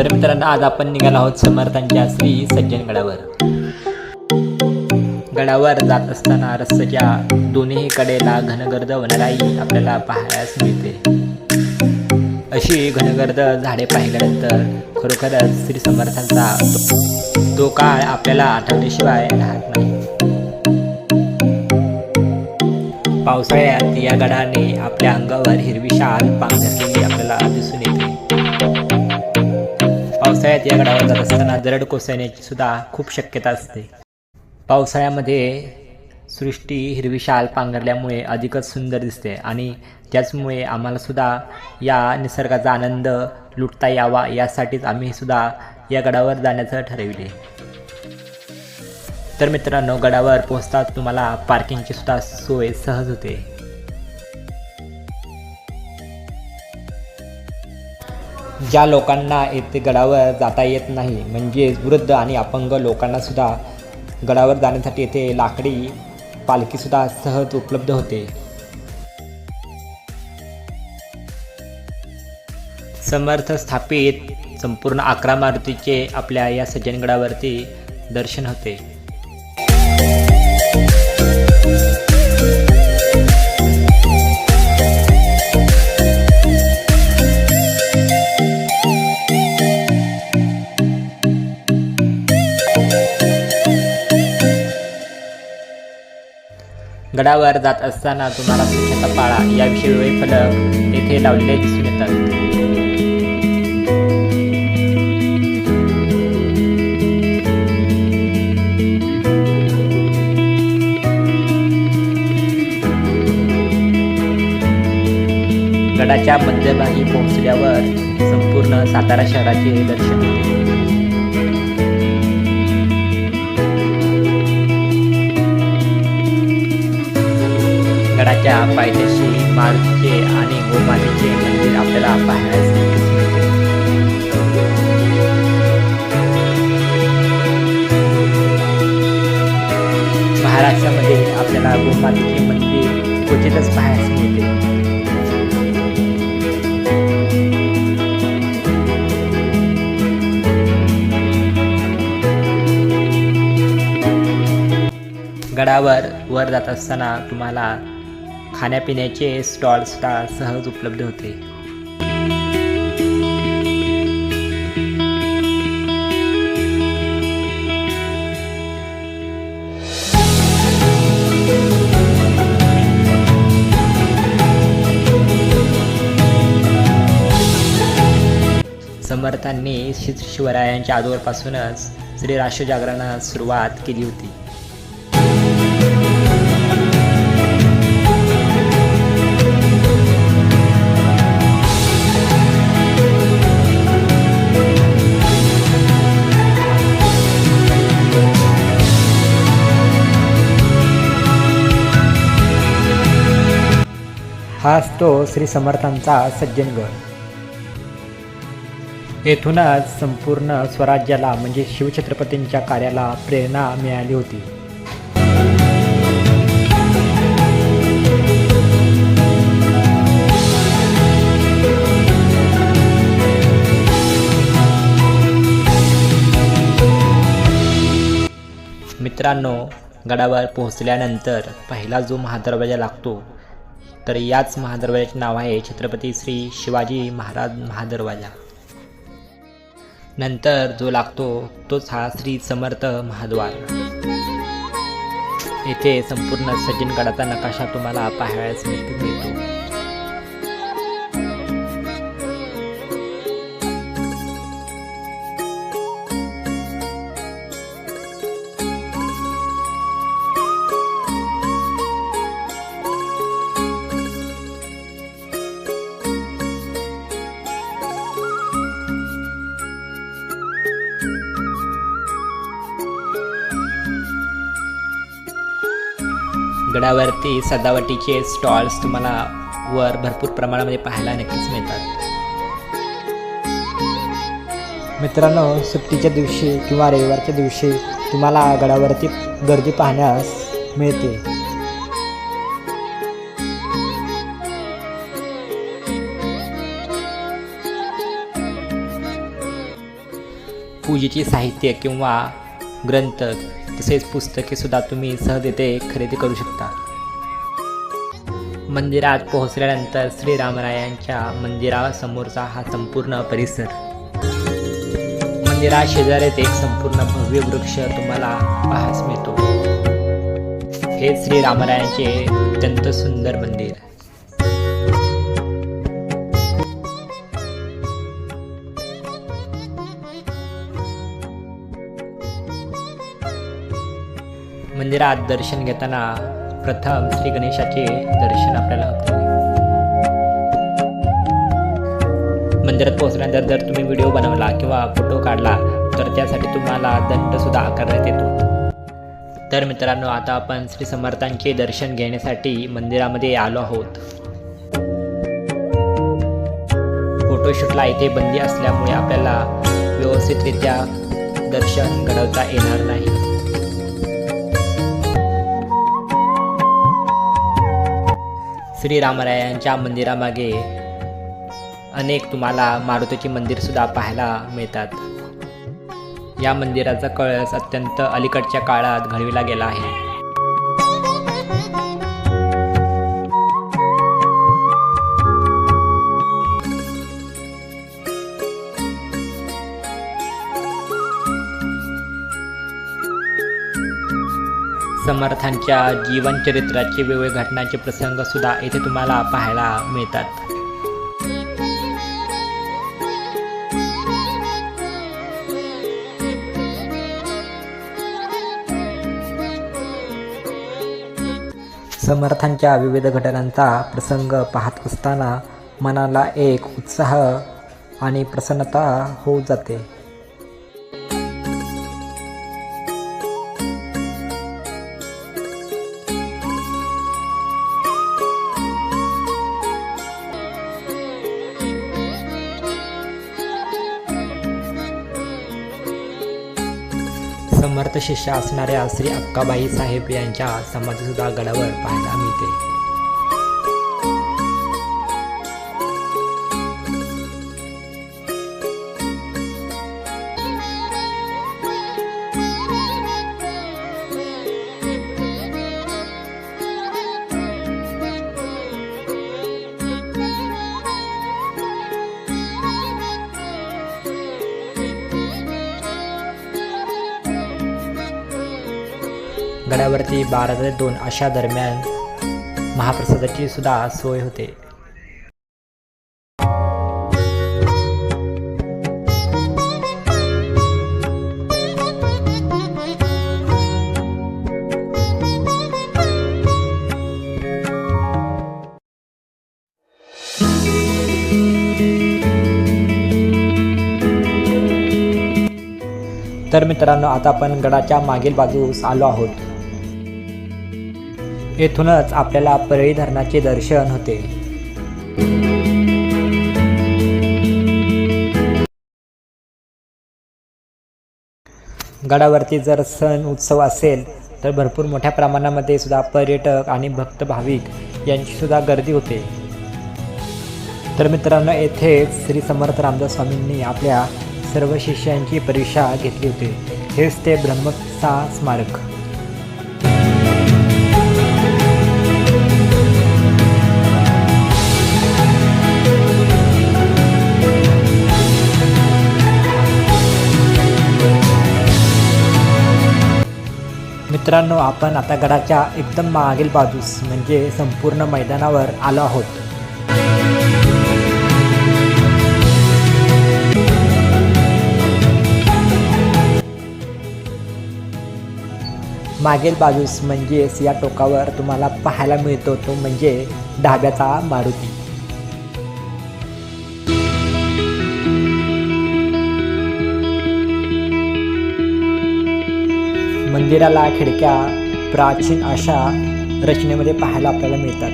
तर मित्रांनो आज आपण निघालो आहोत समर्थांच्या श्री सज्जनगडावर गडावर. जात असताना रस्त्याच्या दोन्ही कडेला घनगर्द वनराई आपल्याला पाहायलाच मिळते. अशी घनगर्द झाडे पाहिल्यानंतर खरोखरच श्री समर्थांचा तो- तो काळ आपल्याला आठवल्याशिवाय राहत नाही. पावसाळ्यात या गडाने आपल्या अंगावर हिरवी शाल पांघरलेली आपल्याला दिसून येते. पावसाळ्यात या गडावर जात असताना दरड कोसळण्याची सुद्धा खूप शक्यता असते. पावसाळ्यामध्ये सृष्टी हिरवी शाल पांघरल्यामुळे अधिकच सुंदर दिसते आणि त्याचमुळे आम्हाला सुद्धा या निसर्गाचा आनंद लुटता यावा यासाठीच आम्ही सुद्धा या गडावर जाण्याचं ठरविले. तर मित्रांनो गडावर पोहोचताच तुम्हाला पार्किंगची सुद्धा सोय सहज होते. ज्या लोकांना येथे गडावर जाता येत नाही म्हणजेच वृद्ध आणि अपंग लोकांनासुद्धा गडावर जाण्यासाठी येथे लाकडी पालखीसुद्धा सहज उपलब्ध होते. समर्थ स्थापित संपूर्ण अकरा मारुतीचे आपल्या या सज्जनगडावरती दर्शन होते. गडावर जात असताना तुम्हाला स्वच्छता पाळा याविषयी वेळ फलक येथे लावलेले दिसून येतात. गडाच्या मध्यभागी पोहोचल्यावर संपूर्ण सातारा शहराचे दर्शन त्या पायथ्याशी मारुतीचे आणि गोमातेचे मंदिर आपल्याला पाहण्यास मिळते. महाराष्ट्रामध्ये आपल्याला गोमातेचे मंदिर क्वचितच पाहण्यास मिळते. गडावर वर जात असताना तुम्हाला खाण्यापिण्याचे स्टॉल्ससुद्धा सहज उपलब्ध होते. समर्थांनी श्री शिवरायांच्या आजोरपासूनच श्री राष्ट्रजागरणास सुरुवात केली होती. हाच तो श्री समर्थांचा सज्जनगड येथूनच संपूर्ण स्वराज्याला म्हणजे शिवछत्रपतींच्या कार्याला प्रेरणा मिळाली होती. मित्रांनो गडावर पोहोचल्यानंतर पहिला जो महादरवाजा लागतो तर याच महादरवाज्याचे नाव आहे छत्रपती श्री शिवाजी महाराज महादरवाजा. नंतर जो लागतो तोच हा श्री समर्थ महाद्वार. येथे संपूर्ण सज्जनगडाचा नकाशा तुम्हाला पाहायला मिळतो. गडावरती सजावटीचे स्टॉल्स तुम्हाला वर भरपूर प्रमाणामध्ये पाहायला नक्कीच मिळतात. मित्रांनो सुट्टीच्या दिवशी किंवा रविवारच्या दिवशी तुम्हाला गडावरती गर्दी पाहण्यास मिळते. पूजेचे साहित्य किंवा ग्रंथ तसेच पुस्तके सुद्धा तुम्ही सहज येथे खरेदी करू शकता. मंदिरात पोहोचल्यानंतर श्रीरामरायांच्या मंदिरासमोरचा हा संपूर्ण परिसर. मंदिरा शेजारीत एक संपूर्ण भव्य वृक्ष तुम्हाला पाहास मिळतो. हे श्रीरामरायांचे अत्यंत सुंदर मंदिर. मंदिरात दर्शन घेताना प्रथम श्री गणेशाचे दर्शन आपल्याला होते. मंदिरात पोहोचल्यानंतर जर तुम्ही व्हिडिओ बनवला किंवा फोटो काढला तर त्यासाठी तुम्हाला दंड सुद्धा आकारण्यात येतो. तर मित्रांनो आता आपण श्री समर्थांचे दर्शन घेण्यासाठी मंदिरामध्ये आलो आहोत. फोटोशूटला इथे बंदी असल्यामुळे आपल्याला व्यवस्थितरित्या दर्शन घडवता येणार नाही. श्रीरामरायांच्या मंदिरामागे अनेक तुम्हाला मारुतीचे मंदिरसुद्धा पाहायला मिळतात. या मंदिराचा कळस अत्यंत अलीकडच्या काळात घडविला गेला आहे. समर्थांच्या जीवनचरित्राचे वेगवेगळे घटनांचे प्रसंग सुद्धा येथे तुम्हाला पाहायला मिळतात. समर्थांच्या विविध घटनांचा प्रसंग पाहत असताना मनाला एक उत्साह आणि प्रसन्नता होऊ जाते. शिष्य असणाऱ्या श्री अक्काबाई साहेब यांच्या समाधीसुद्धा गडावर पाहायला मिळते. गडावरती बारा ते दोन अशा दरम्यान महाप्रसादाची सुद्धा सोय होते. तर मित्रांनो आता आपण गडाच्या मागील बाजूस आलो आहोत. येथूनच आपल्याला परळी धरणाचे दर्शन होते. गडावरती जर सण उत्सव असेल तर भरपूर मोठ्या प्रमाणामध्ये सुद्धा पर्यटक आणि भक्त भाविक यांची सुद्धा गर्दी होते. तर मित्रांनो येथे श्री समर्थ रामदास स्वामींनी आपल्या सर्व शिष्यांची परीक्षा घेतली होती. हेच ते ब्रह्मसा स्मारक. मित्रांनो आपण आता गडाच्या एकदम मागील बाजूस म्हणजे संपूर्ण मैदानावर आलो आहोत. मागील बाजूस म्हणजेच या टोकावर तुम्हाला पाहायला मिळतो तो म्हणजे ढाब्याचा मारुती. मंदिराला खिडक्या प्राचीन अशा रचनेमध्ये पाहायला आपल्याला मिळतात.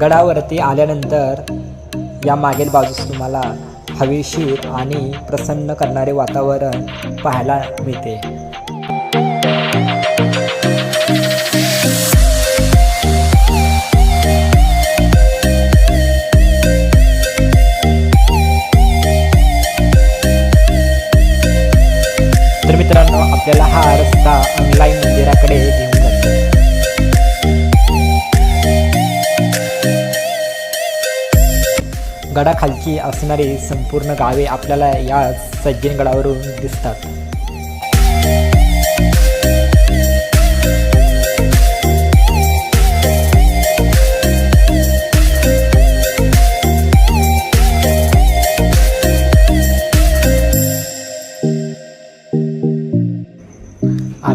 गडावरती आल्यानंतर या मागील बाजूस तुम्हाला हवेशीर आणि प्रसन्न करणारे वातावरण पाहायला मिळते. आपल्याला हा रस्ता ऑनलाईन मंदिराकडे घेऊन जातो. गडाखालची असणारी संपूर्ण गावे आपल्याला या सज्जनगडावरून दिसतात.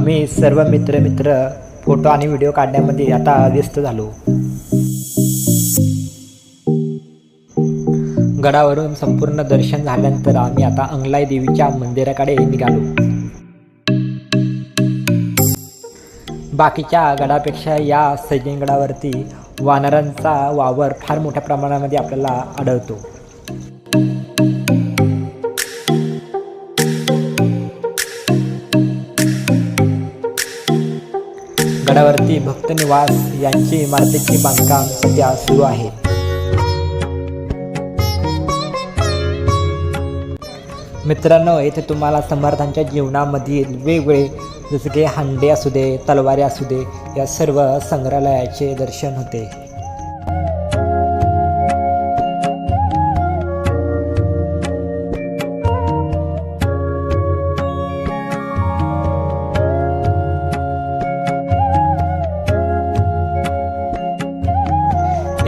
आम्ही सर्व मित्र मित्र फोटो आणि व्हिडिओ काढण्यामध्ये आता व्यस्त झालो. गडावरून संपूर्ण दर्शन झाल्यानंतर आम्ही आता अंगलाई देवीच्या मंदिराकडे निघालो. बाकीच्या गडापेक्षा या सज्जनगडावरती वानरांचा वावर फार मोठ्या प्रमाणामध्ये आपल्याला आढळतो. गडावरती भक्त निवास यांची इमारतीची बांधकाम सध्या सुरू आहे. मित्रांनो येथे तुम्हाला समर्थांच्या जीवनामधील वेगवेगळे जसे की हांडे असू दे तलवारी असू दे या सर्व संग्रहालयाचे दर्शन होते.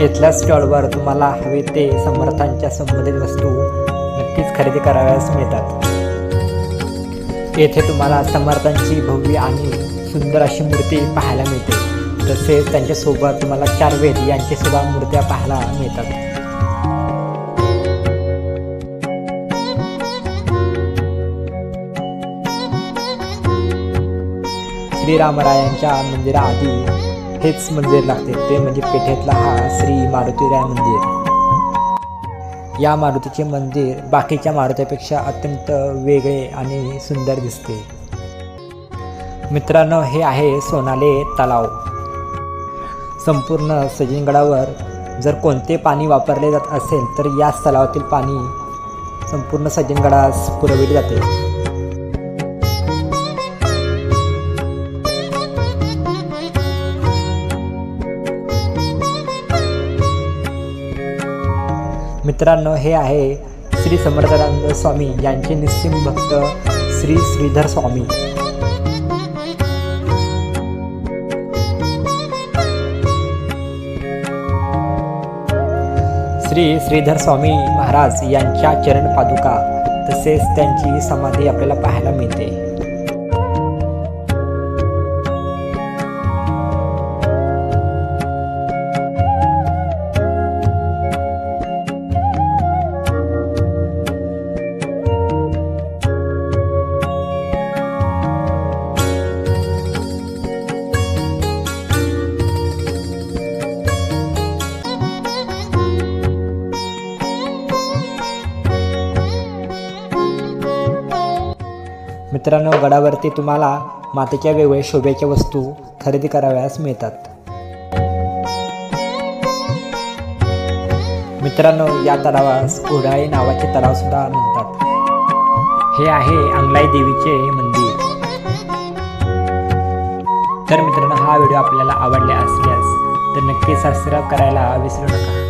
इथल्या स्टॉलवर तुम्हाला हवे ते समर्थांच्या संबंधित वस्तू नक्कीच खरेदी कराव्यास मिळतात. येथे तुम्हाला समर्थांची भव्य आणि सुंदर अशी मूर्ती पाहायला मिळते. तसेच त्यांच्यासोबत तुम्हाला चार वेद यांची सुद्धा मूर्त्या पाहायला मिळतात. श्रीरामरायांच्या मंदिराआधी हेच म्हणजे मंदिर लागते ते म्हणजे पेठेतला हा श्री मारुतीराय मंदिर. या मारुतीचे मंदिर बाकीच्या मारुतीपेक्षा अत्यंत वेगळे आणि सुंदर दिसते. मित्रांनो हे आहे सोनाले तलाव. संपूर्ण सजिनगडावर जर कोणते पाणी वापरले जात असेल तर याच तलावातील पाणी संपूर्ण सज्जनगडास पुरविले जाते. मित्रांनो हे आहे श्री समर्थानंद स्वामी यांचे निस्सिम भक्त श्री श्रीधर स्वामी. श्री श्रीधर स्वामी महाराज यांच्या चरण पादुका तसेच त्यांची समाधी आपल्याला पाहायला मिळते. मित्रांनो गडावरती तुम्हाला मातेच्या वेगवेगळ्या शोभेच्या वस्तू खरेदी कराव्यास मिळतात. मित्रांनो या तलावास उडाळी नावाचे तलाव सुद्धा म्हणतात. हे आहे अंगलाई देवीचे मंदिर. तर मित्रांनो हा व्हिडिओ आपल्याला आवडला असल्यास तर नक्की सबस्क्राईब करायला विसरू नका.